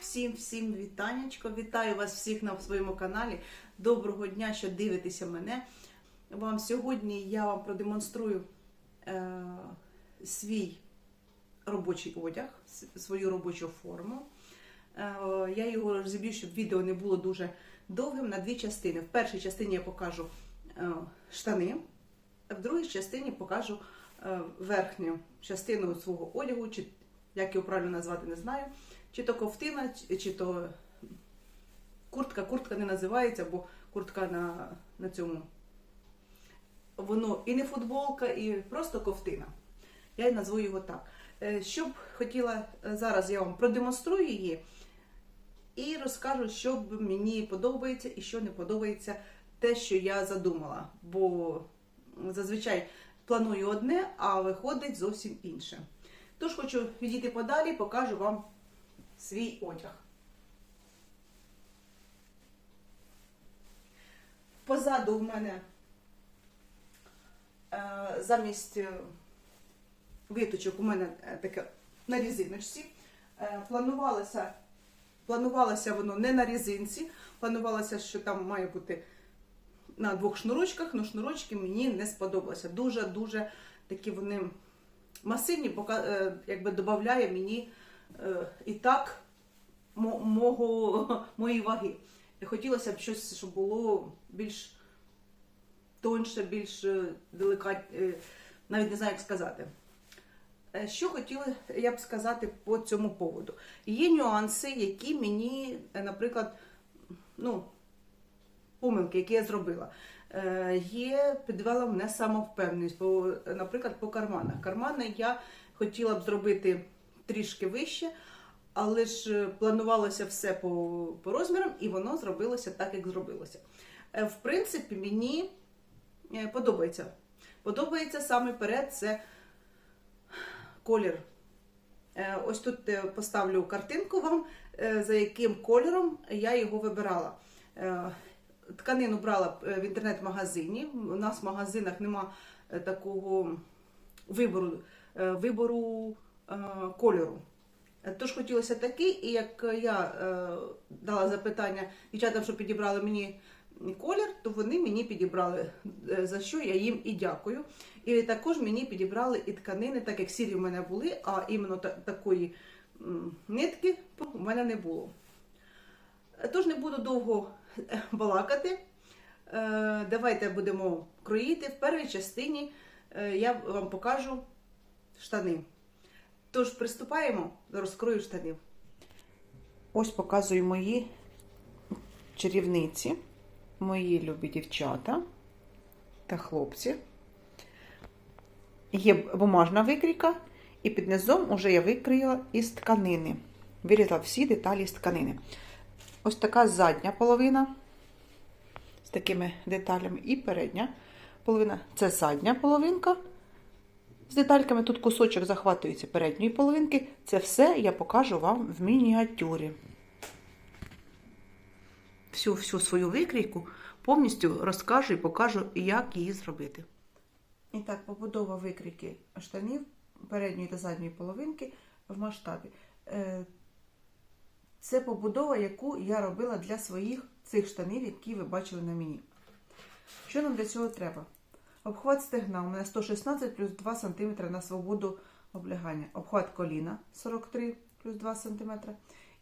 Всім всім вітанечко. Вітаю вас всіх на своєму каналі. Доброго дня, що дивитеся мене. Вам сьогодні я вам продемонструю е, свій робочий одяг, свою робочу форму. Е, я його розіб'ю, щоб відео не було дуже довгим на дві частини. В першій частині я покажу е, штани, а в другій частині покажу верхню частину свого одягу, чи як його правильно назвати, не знаю. Чи то ковтина, чи- то куртка. Куртка не називається, бо куртка на, на цьому. Воно і не футболка, і просто ковтина. Я назву його так. Е, Що б хотіла е, зараз я вам продемонструю її і розкажу, що мені подобається і що не подобається те, що я задумала. Бо зазвичай планую одне, а виходить зовсім інше. Тож хочу відійти подалі, покажу вам свій одяг. Позаду в мене е, замість е, виточок у мене е, таке на різиночці. Планувалося, планувалося воно не на різинці, планувалося, що там має бути на двох шнурочках, але шнурочки мені не сподобалося. Дуже-дуже такі вони масивні, е, якби додає мені е, і так мо- мого, моєї ваги. Хотілося б щось, щоб було більш тоньше, більш е, деликатне, навіть не знаю, як сказати. Що хотіла я б сказати по цьому поводу? Є нюанси, які мені, наприклад, ну, помилки, які я зробила. Е, Є підвела мене самовпевненість, по, наприклад, по карманах. Кармани я хотіла б зробити трішки вище, але ж е, планувалося все по, по розмірам, і воно зробилося так, як зробилося. Е, В принципі, мені подобається. Подобається саме перед це колір. Ось тут поставлю картинку вам, за яким кольором я його вибирала. Тканину брала е, в інтернет-магазині. У нас в магазинах нема е, такого вибору, е, вибору кольору. Тож хотілося такий, і як я дала запитання дівчатам, що підібрали мені колір, то вони мені підібрали, за що я їм і дякую. І також мені підібрали і тканини, так як сірі в мене були, а іменно такої нитки у мене не було. Тож не буду довго балакати. Е, Давайте будемо кроїти. В першій частині е, я вам покажу штани. Тож приступаємо до розкрою штанів. Ось показую мої чарівниці, мої любі дівчата та хлопці. Є бумажна викрійка, і під низом уже я викрила із тканини. Вирізала всі деталі з тканини. Ось така задня половина з такими деталями, і передня половина це задня половинка. З детальками тут кусочок захватується передньої половинки. Це все я покажу вам в мініатюрі. Всю всю свою викрійку повністю розкажу і покажу, як її зробити. І так, побудова викрійки штанів передньої та задньої половинки в масштабі. Це побудова, яку я робила для своїх цих штанів, які ви бачили на мені. Що нам для цього треба? Обхват стегна у мене 116 плюс 2 см на свободу облягання. Обхват коліна 43 плюс 2 см.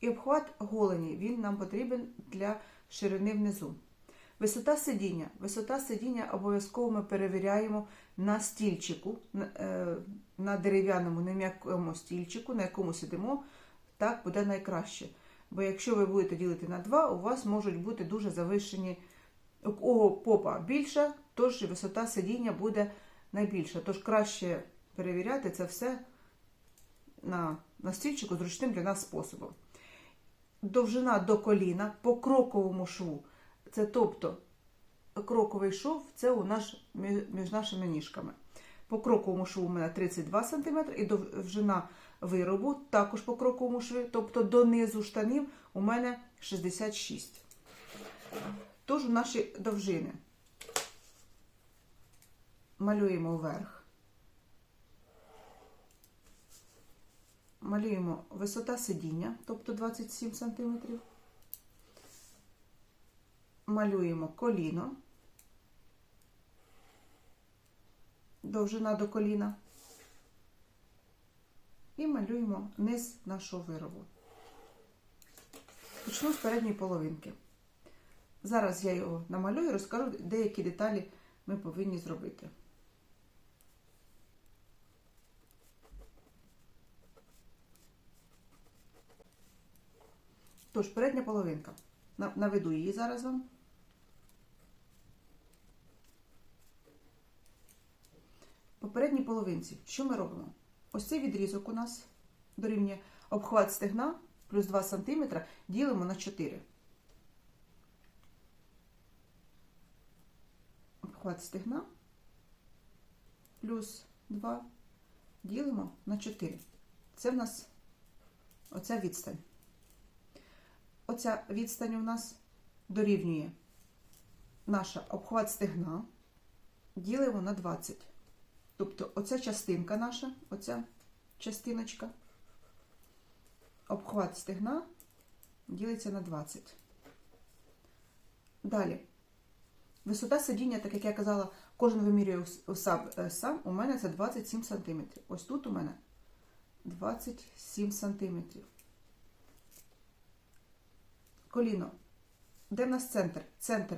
І обхват голені, він нам потрібен для ширини внизу. Висота сидіння. Висота сидіння обов'язково ми перевіряємо на стільчику, на, е, на дерев'яному, не м'якому стільчику, на якому сидимо, так буде найкраще. Бо якщо ви будете ділити на два, у вас можуть бути дуже завищені, у кого попа більша, тож висота сидіння буде найбільша. Тож краще перевіряти це все на, на стільчику зручним для нас способом. Довжина до коліна по кроковому шву. Це тобто кроковий шов це у нас між нашими ніжками. По кроковому шву у мене 32 см і довжина виробу, також по крокому шві, тобто донизу штанів у мене 66. Тож у наші довжини малюємо вверх, малюємо висота сидіння, тобто 27 см, малюємо коліно, довжина до коліна. І малюємо низ нашого виробу. Почну з передньої половинки. Зараз я його намалюю і розкажу деякі деталі ми повинні зробити. Тож, передня половинка. Наведу її зараз вам. По передній половинці, що ми робимо? Ось цей відрізок у нас дорівнює обхват стегна плюс 2 см ділимо на 4. Обхват стегна плюс 2 ділимо на 4. Це в нас оця відстань. Оця відстань у нас дорівнює наша обхват стегна, ділимо на 20. Тобто оця частинка наша, оця частиночка, обхват стегна ділиться на 20. Далі. Висота сидіння, так як я казала, кожен вимірює у сам, е, сам. У мене це 27 см. Ось тут у мене 27 см. Коліно. Де в нас центр? Центр.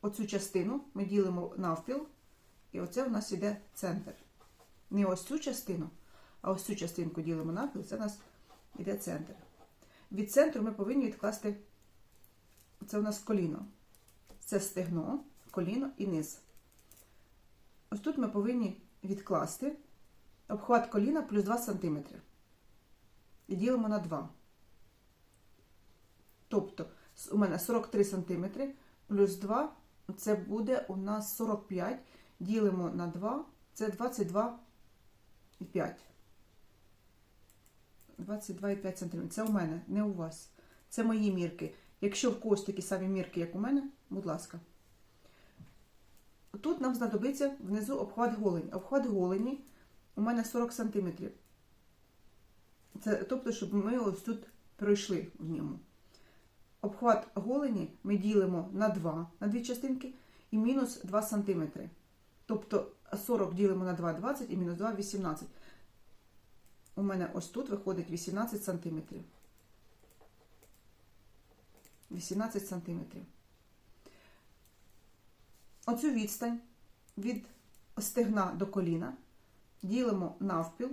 Оцю частину ми ділимо навпіл, і оце у нас іде центр. Не ось цю частину, а ось цю частинку ділимо навпіл, це у нас іде центр. Від центру ми повинні відкласти, це у нас коліно. Це стегно, коліно і низ. Ось тут ми повинні відкласти обхват коліна плюс 2 см. І ділимо на 2. Тобто у мене 43 см плюс 2, це буде у нас 45. Ділимо на 2, це 22,5. 22,5 см. Це у мене, не у вас. Це мої мірки. Якщо в когось такі самі мірки, як у мене, будь ласка. Тут нам знадобиться внизу обхват голені. Обхват голені у мене 40 см. Це, тобто, щоб ми ось тут пройшли в ньому. Обхват голені ми ділимо на 2, на дві частинки, і мінус 2 см. Тобто 40 ділимо на 2 20 і мінус 2 18. У мене ось тут виходить 18 см. 18 см. Оцю відстань від стегна до коліна ділимо навпіл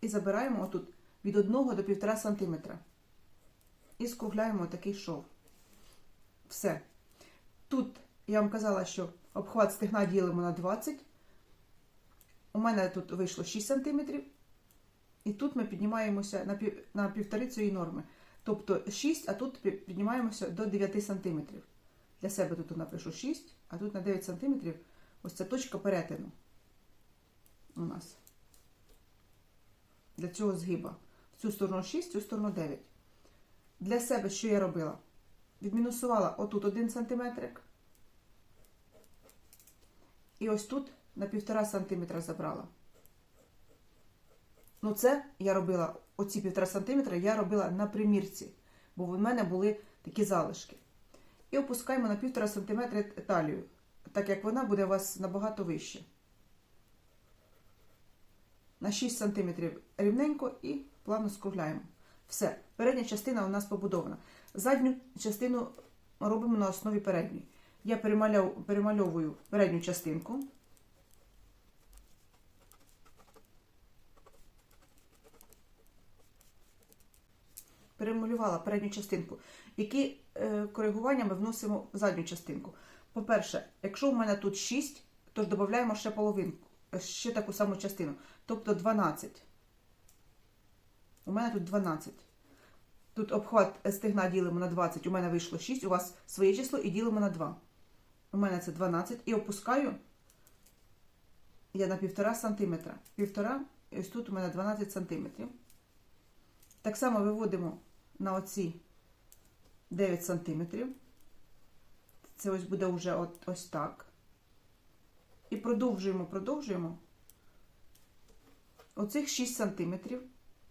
і забираємо отут від 1 до 1,5 см. І скругляємо такий шов. Все. Тут я вам казала, що обхват стегна ділимо на 20. У мене тут вийшло 6 см. І тут ми піднімаємося на пів, на півтори цієї норми. Тобто 6, а тут піднімаємося до 9 см. Для себе тут напишу 6, а тут на 9 см ось ця точка перетину у нас. Для цього згиба. В цю сторону 6, в цю сторону 9. Для себе що я робила? Відмінусувала отут 1 см. І ось тут на 1,5 см забрала. Ну, це я робила, оці 1,5 см я робила на примірці, бо в мене були такі залишки. І опускаємо на 1,5 см талію, так як вона буде у вас набагато вище. На 6 см рівненько і плавно скругляємо. Все, передня частина у нас побудована. Задню частину робимо на основі передньої. Я перемальовую передню частинку. Перемалювала передню частинку. Які е, коригування ми вносимо в задню частинку? По-перше, якщо у мене тут 6, то ж додаємо ще половинку, е, ще таку саму частину. Тобто 12. У мене тут 12. Тут обхват стегна ділимо на 20, у мене вийшло 6, у вас своє число і ділимо на 2. У мене це 12. І опускаю я на 1,5 см. 1,5, і ось тут у мене 12 см. Так само виводимо на оці 9 см. Це ось буде вже от, ось так. І продовжуємо, продовжуємо. Оцих 6 см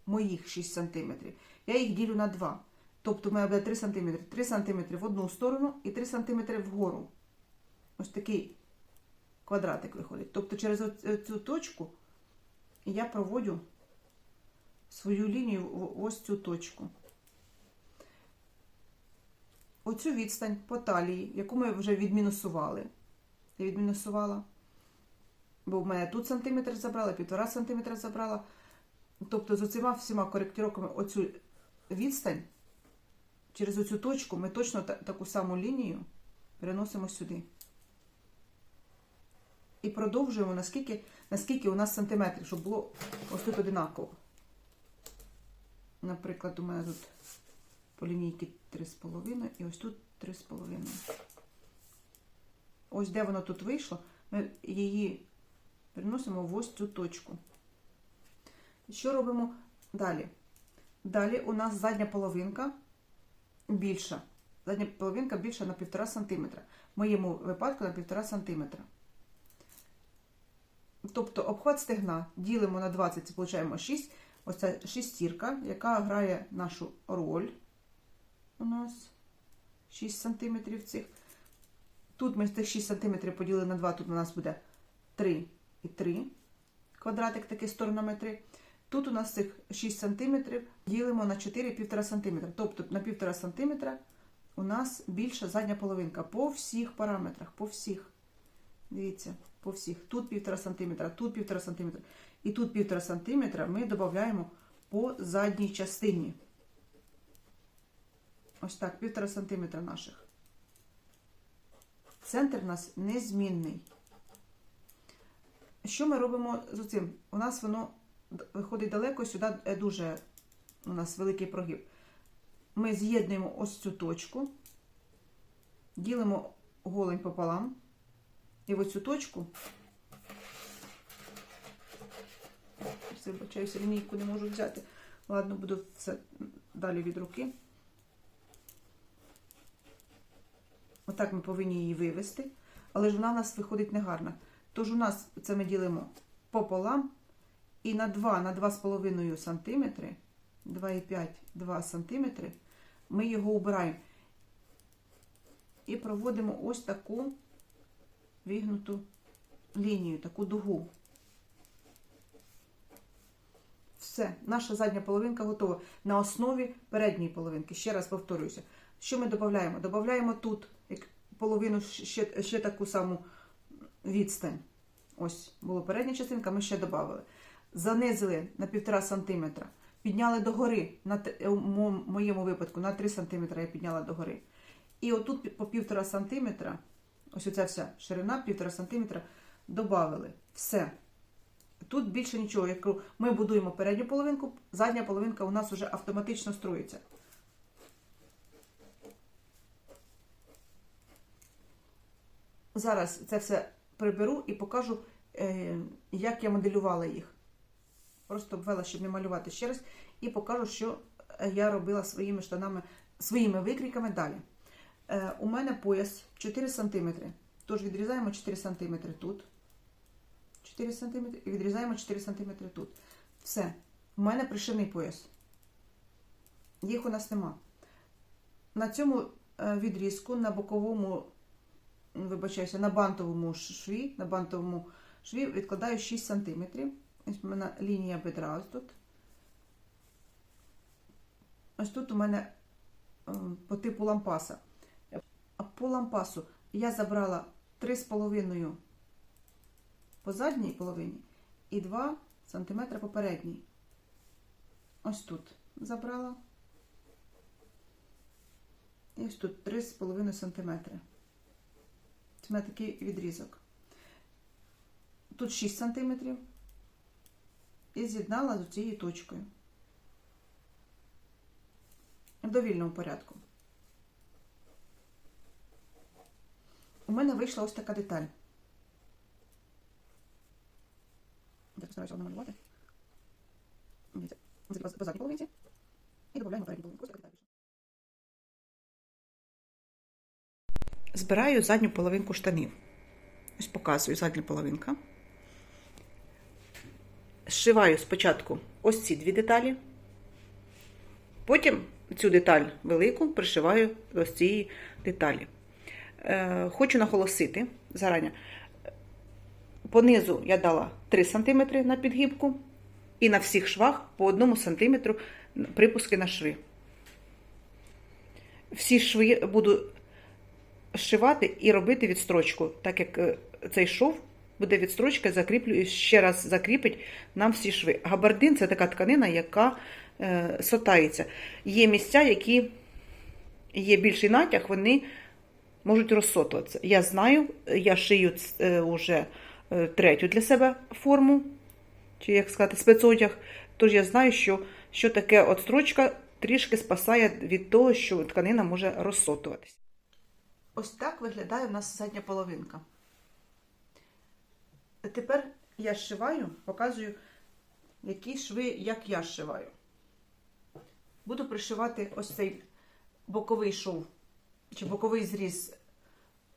моїх 6 см, я їх ділю на 2. Тобто в мене буде 3 см. 3 см в одну сторону і 3 см вгору. Ось такий квадратик виходить. Тобто через цю точку я проводжу свою лінію в ось цю точку. Оцю відстань по талії, яку ми вже відмінусували. Я відмінусувала. Бо в мене тут сантиметр забрала, півтора сантиметра забрала. Тобто з оцима всіма коректировками оцю відстань через оцю точку ми точно таку саму лінію переносимо сюди. І продовжуємо наскільки, наскільки у нас сантиметрів, щоб було ось тут одинаково. Наприклад, у мене тут по лінійці 3,5 і ось тут 3,5. Ось де воно тут вийшло, ми її переносимо в ось цю точку. Що робимо далі? Далі у нас задня половинка більша. Задня половинка більша на 1,5 см. В моєму випадку на 1,5 см. Тобто обхват стегна ділимо на 20, це получаємо 6. Ось ця шестірка, яка грає нашу роль. У нас 6 см цих. Тут ми з тих 6 см поділили на 2, тут у нас буде 3 і 3. Квадратик такий сторонами 3. Тут у нас цих 6 см ділимо на 4 1,5 см. Тобто на 1,5 см у нас більша задня половинка по всіх параметрах, по всіх. Дивіться, по всіх. Тут 1,5 см, тут 1,5 см. І тут 1,5 см ми додаємо по задній частині. Ось так, 1,5 см наших. Центр у нас незмінний. Що ми робимо з цим? У нас воно виходить далеко, сюди е, дуже у нас великий прогиб. Ми з'єднуємо ось цю точку, ділимо голень пополам, і в оцю точку. Вибачаюся, лінійку не можу взяти. Ладно, буду це далі від руки. Отак ми повинні її вивести, але ж вона в нас виходить негарна. Тож у нас це ми ділимо пополам і на 2, на 2,5 см, 2,5, 2 см, ми його убираємо. І проводимо ось таку вигнуту лінію, таку дугу. Все, наша задня половинка готова на основі передньої половинки. Ще раз повторююся. Що ми додаємо? Додаємо тут половину ще, ще таку саму відстань. Ось була передня частинка, ми ще додали. Занизили на 1,5 см, підняли догори, на, у моєму випадку на 3 см я підняла догори. І отут по 1,5 см, ось оця вся ширина 1,5 см, додали. Все. Тут більше нічого. Як ми будуємо передню половинку, задня половинка у нас вже автоматично строїться. Зараз це все приберу і покажу, е, як я моделювала їх. Просто обвела, щоб не малювати ще раз, і покажу, що я робила своїми штанами, своїми викрійками далі. Е, У мене пояс 4 см. Тож відрізаємо 4 см тут. 4 см і відрізаємо 4 см тут. Все. У мене пришивний пояс. Їх у нас нема. На цьому е, відрізку на боковому, вибачаюся, на бантовому шві, на бантовому шві відкладаю 6 см. Ось у мене лінія бедра ось тут. Ось тут у мене по типу лампаса. По лампасу я забрала 3,5 по задній половині і 2 см по передній. Ось тут забрала. І ось тут 3,5 см. Це мене такий відрізок. Тут 6 см. І з'єднала з цією точкою. В довільному порядку. У мене вийшла ось така деталь. Я постараюся вам намалювати. Дивіться, по задній половинці. І додаємо передню половинку. Збираю задню половинку штанів. Ось показую задня половинка. Зшиваю спочатку ось ці дві деталі. Потім цю деталь велику пришиваю до цієї деталі. Е, хочу наголосити зарані. Понизу я дала 3 см на підгибку, і на всіх швах по 1 см припуски на шви. Всі шви буду зшивати і робити відстрочку, так як е, цей шов буде відстрочка, закріплю, ще раз закріпить нам всі шви. Габардин це така тканина, яка е, сотається. Є місця, які є більший натяг, вони можуть розсотуватися. Я знаю, я шию е, вже е, третю для себе форму, чи як сказати, спецодяг. Тож я знаю, що, що таке от строчка трішки спасає від того, що тканина може розсотуватись. Ось так виглядає у нас задня половинка. Тепер я зшиваю, показую, які шви, як я зшиваю. Буду пришивати ось цей боковий шов, чи боковий зріз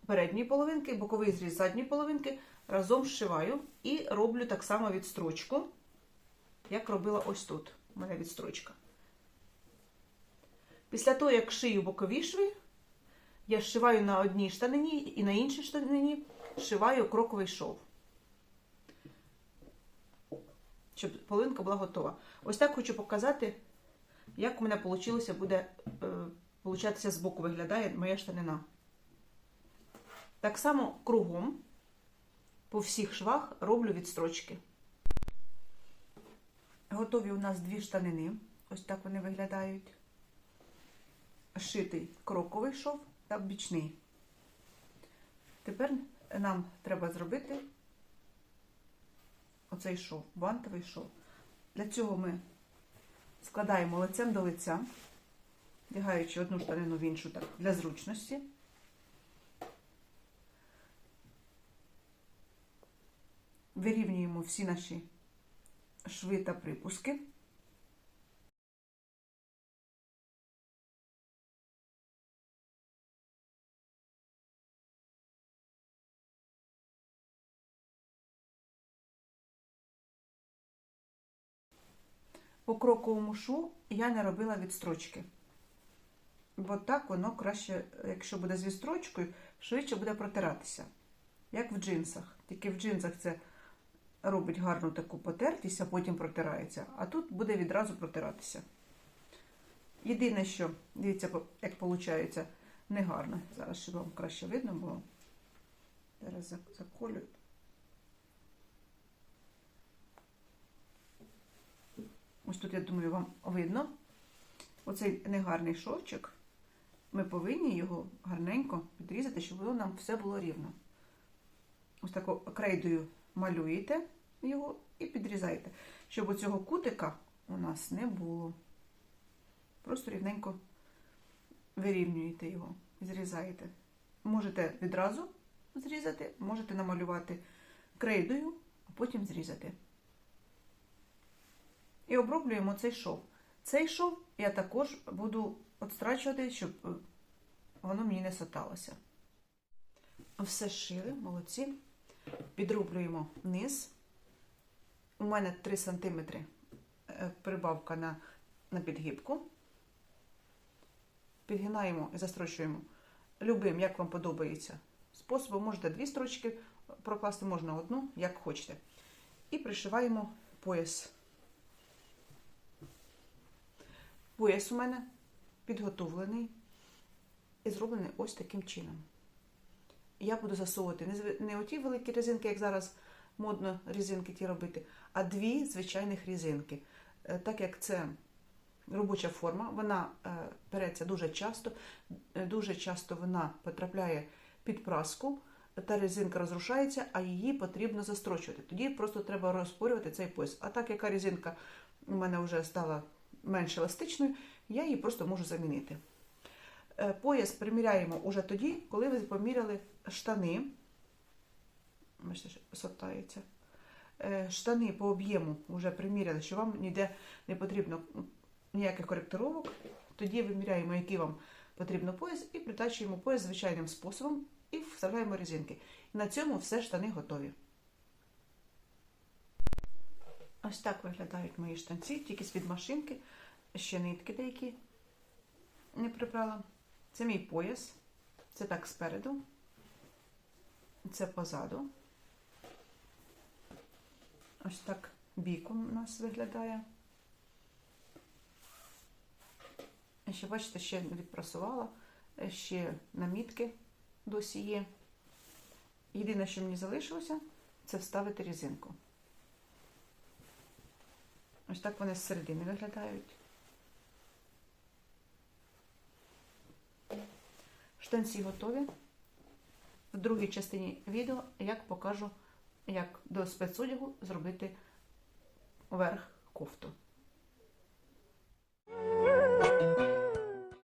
передньої половинки, боковий зріз задньої половинки, разом зшиваю і роблю так само відстрочку, як робила ось тут. У мене відстрочка. Після того, як шию бокові шви, я зшиваю на одній штанині і на іншій штанині зшиваю кроковий шов. Щоб половинка була готова. Ось так хочу показати, як у мене вийшло буде е, получатися з боку виглядає моя штанина. Так само кругом по всіх швах роблю відстрочки. Готові у нас дві штанини. Ось так вони виглядають. Шитий кроковий шов та бічний. Тепер нам треба зробити оцей шов, бантовий шов. Для цього ми складаємо лицем до лиця, вдягаючи одну штанину в іншу так, для зручності. Вирівнюємо всі наші шви та припуски. По кроковому шву я не робила відстрочки. Бо так воно краще, якщо буде з відстрочкою, швидше буде протиратися. Як в джинсах. Тільки в джинсах це робить гарну таку потертість, а потім протирається, а тут буде відразу протиратися. Єдине, що, дивіться, як виходить, негарно. Зараз щоб вам краще видно було. Зараз заколю. Ось тут, я думаю, вам видно. Оцей негарний шовчик. Ми повинні його гарненько підрізати, щоб воно нам все було рівно. Ось таку крейдою малюєте його і підрізаєте, щоб оцього кутика у нас не було. Просто рівненько вирівнюєте його і зрізаєте. Можете відразу зрізати, можете намалювати крейдою, а потім зрізати. І оброблюємо цей шов. Цей шов я також буду отстрачувати, щоб воно мені не соталося. Все шили, молодці. Підроблюємо низ. У мене 3 см прибавка на, на підгибку. Підгинаємо і застрочуємо любим, як вам подобається. Способом можете дві строчки прокласти, можна одну, як хочете. І пришиваємо пояс. Пояс у мене підготовлений і зроблений ось таким чином. Я буду засовувати не оті великі резинки, як зараз модно резинки ті робити, а дві звичайних резинки. Так як це робоча форма, вона береться дуже часто, дуже часто вона потрапляє під праску, та резинка розрушається, а її потрібно застрочувати. Тоді просто треба розпорювати цей пояс. А так яка резинка у мене вже стала менш еластичною, я її просто можу замінити. Пояс приміряємо уже тоді, коли ви поміряли штани. Бачите, сотається. Штани по об'єму вже приміряли, що вам ніде не потрібно ніяких коректировок. Тоді виміряємо, який вам потрібно пояс, і притачуємо пояс звичайним способом і вставляємо резинки. І на цьому все штани готові. Ось так виглядають мої штанці, тільки з-під машинки, ще нитки деякі не прибрала. Це мій пояс. Це так спереду. Це позаду. Ось так біком у нас виглядає. Ще, бачите, ще відпрасувала. Ще намітки досі є. Єдине, що мені залишилося, це вставити різинку. Ось так вони з середини виглядають. Штанці готові. В другій частині відео як покажу, як до спецодягу зробити верх кофту.